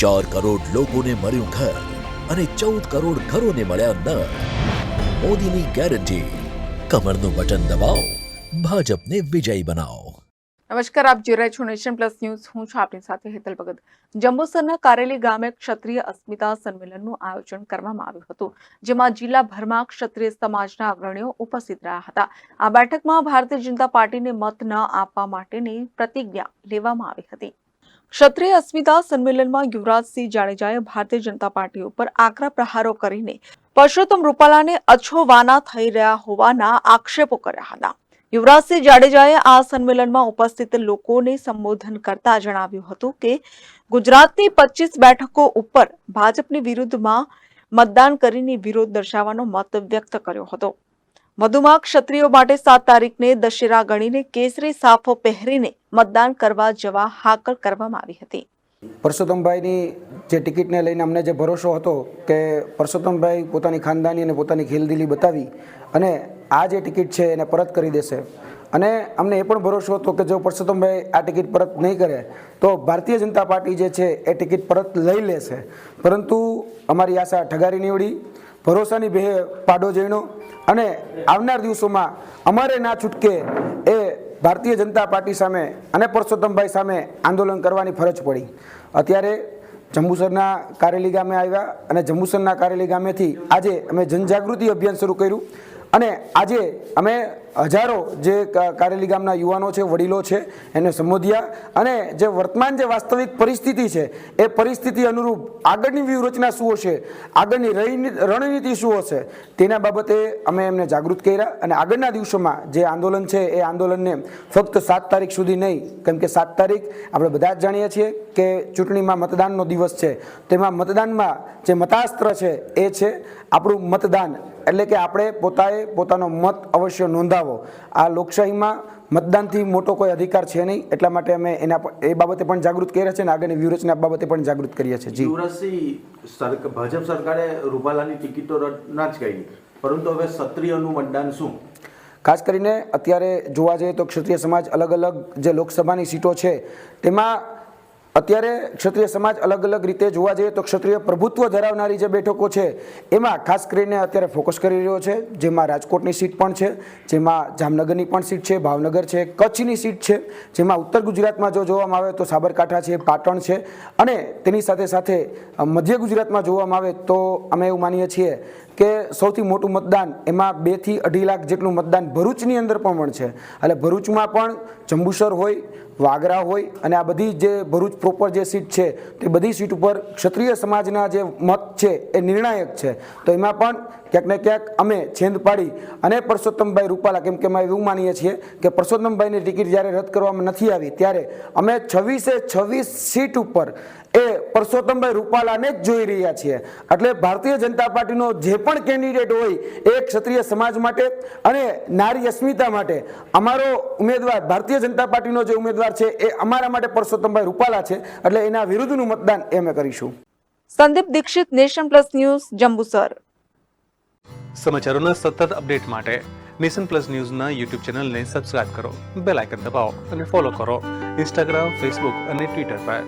ચાર કરોડ લોકોને મળ્યું ઘર અને ચૌદ કરોડ ઘરોને મળ્યા નળ. મોદીની ગેરંટી. કમરનું બટન દબાવો. ભાજપને વિજયી બનાવો. નમસ્કાર, આપ જોઈ રહ્યા છો નેશન પ્લસ ન્યૂઝ. હું છું આપની સાથે હેતલ ભગત. જંબુસરના કારેલી ગામે ક્ષત્રિય અસ્મિતા સંમેલનનું આયોજન કરવામાં આવ્યું હતું, જેમાં જિલ્લાભરમાં ક્ષત્રિય સમાજના અગ્રણીઓ ઉપસ્થિત રહ્યા હતા. આ બેઠકમાં ભારતીય જનતા પાર્ટીને મત ન આપવા માટેની પ્રતિજ્ઞા લેવામાં આવી હતી. ક્ષત્રિય અસ્મિતા સંમેલનમાં યુવરાજસિંહ જાડેજાએ ભારતીય જનતા પાર્ટી ઉપર આકરા પ્રહારો કરીને પરસોત્તમ રૂપાલાને અછોવાના થઈ રહ્યા હોવાના આક્ષેપો કર્યા હતા. યુવરાજસિંહ જાડેજાએ આ સંમેલનમાં ઉપસ્થિત લોકોને સંબોધન કરતા જણાવ્યું હતું કે, ગુજરાતની પચીસ બેઠકો ઉપર ભાજપની વિરુદ્ધમાં મતદાન કરીને વિરોધ દર્શાવવાનો મત વ્યક્ત કર્યો હતો. વધુમાં ક્ષત્રિયો માટે સાત તારીખને દશેરા ગણીને કેસરી સાફો પહેરીને મતદાન કરવા જવા હાકલ કરવામાં આવી હતી. પરસોત્તમભાઈની જે ટિકિટને લઈને અમને જે ભરોસો હતો કે પરસોત્તમભાઈ પોતાની ખાનદાની અને પોતાની ખેલદિલી બતાવી અને આ જે ટિકિટ છે એને પરત કરી દેશે અને અમને એ પણ ભરોસો હતો કે જો પરસોત્તમભાઈ આ ટિકિટ પરત નહીં કરે, તો ભારતીય જનતા પાર્ટી જે છે એ ટિકિટ પરત લઈ લેશે. પરંતુ અમારી આશા ઠગારી નીવડી, ભરોસાની ભે પાડો જઈનો અને આવનાર દિવસોમાં અમારે ના છૂટકે એ ભારતીય જનતા પાર્ટી સામે અને પરસોત્તમભાઈ સામે આંદોલન કરવાની ફરજ પડી. અત્યારે જંબુસરના કારેલી ગામે આવ્યા અને જંબુસરના કારેલી ગામેથી આજે અમે જનજાગૃતિ અભિયાન શરૂ કર્યું અને આજે અમે હજારો જે કારેલી ગામના યુવાનો છે, વડીલો છે, એને સંબોધ્યા અને જે વર્તમાન જે વાસ્તવિક પરિસ્થિતિ છે, એ પરિસ્થિતિ અનુરૂપ આગળની વ્યૂહરચના શું હશે, આગળની રણની- રણનીતિ શું હશે, તેના બાબતે અમે એમને જાગૃત કર્યા અને આગળના દિવસોમાં જે આંદોલન છે, એ આંદોલનને ફક્ત સાત તારીખ સુધી નહીં, કેમ કે સાત તારીખ આપણે બધા જ જાણીએ છીએ કે ચૂંટણીમાં મતદાનનો દિવસ છે. તેમાં મતદાનમાં જે મતાસ્ત્ર છે, એ છે આપણું મતદાન. એટલે કે આપણે પોતાએ પોતાનો મત અવશ્ય નોંધાવો. આ લોકશાહીમાં મતદાનથી મોટો કોઈ અધિકાર છે નહીં એટલા માટે અમે એના એ બાબતે પણ જાગૃત કર્યા છે અને આગળની વ્યૂહરચના બાબતે પણ જાગૃત કરીએ છીએ. જી. ભાજપ સરકારે રૂપાલાની ટિકિટો રદ ના જ કરી. પરંતુ હવે ક્ષત્રિયનું મતદાન શું? ખાસ કરીને અત્યારે જોવા જઈએ તો ક્ષત્રિય સમાજ અલગ અલગ જે લોકસભાની સીટો છે તેમાં અત્યારે ક્ષત્રિય સમાજ અલગ અલગ રીતે જોવા જઈએ તો ક્ષત્રિય પ્રભુત્વ ધરાવનારી જે બેઠકો છે, એમાં ખાસ કરીને અત્યારે ફોકસ કરી રહ્યો છે, જેમાં રાજકોટની સીટ પણ છે, જેમાં જામનગરની પણ સીટ છે, ભાવનગર છે, કચ્છની સીટ છે, જેમાં ઉત્તર ગુજરાતમાં જો જોવામાં આવે તો સાબરકાંઠા છે, પાટણ છે, અને તેની સાથે સાથે મધ્ય ગુજરાતમાં જોવામાં આવે તો અમે એવું માનીએ છીએ કે સૌથી મોટું મતદાન એમાં બેથી અઢી લાખ જેટલું મતદાન ભરૂચની અંદર પણ છે. એટલે ભરૂચમાં પણ જંબુસર હોય, વાગરા હોય અને આ બધી જે ભરૂચ પ્રોપર જે સીટ છે, તે બધી સીટ ઉપર ક્ષત્રિય સમાજના જે મત છે, એ નિર્ણાયક છે. તો એમાં પણ ક્યાંક ને ક્યાંક અમે છેંદ પાડી અને પરસોત્તમભાઈ રૂપાલા, કેમ કે અમે એવું માનીએ છીએ કે પરસોત્તમભાઈની ટિકિટ જ્યારે રદ કરવામાં નથી આવી, ત્યારે અમે છવ્વીસે છવ્વીસ સીટ ઉપર એ પરસોત્તમભાઈ રૂપાલાને જ જોઈ રહ્યા છીએ. એટલે ભારતીય જનતા પાર્ટીનો જે પણ કેન્ડિડેટ હોય એ ક્ષત્રિય સમાજ માટે અને નારી અસ્મિતા માટે અમારો ઉમેદવાર ભારતીય જનતા પાર્ટીનો જે ઉમેદવાર છે એ અમારા માટે પરસોત્તમભાઈ રૂપાલા છે. એટલે એના વિરુદ્ધનું મતદાન એ અમે કરીશું. Sandeep Dixit nation plus news Jambusar. સમાચારોના સતત અપડેટ માટે નેશન પ્લસ ન્યૂઝના યુટ્યુબ ચેનલને સબસ્ક્રાઇબ કરો બેલ આઇકન દબાવો અને ફોલો કરો. ઇન્સ્ટાગ્રામ ફેસબુક અને ટ્વિટર પર.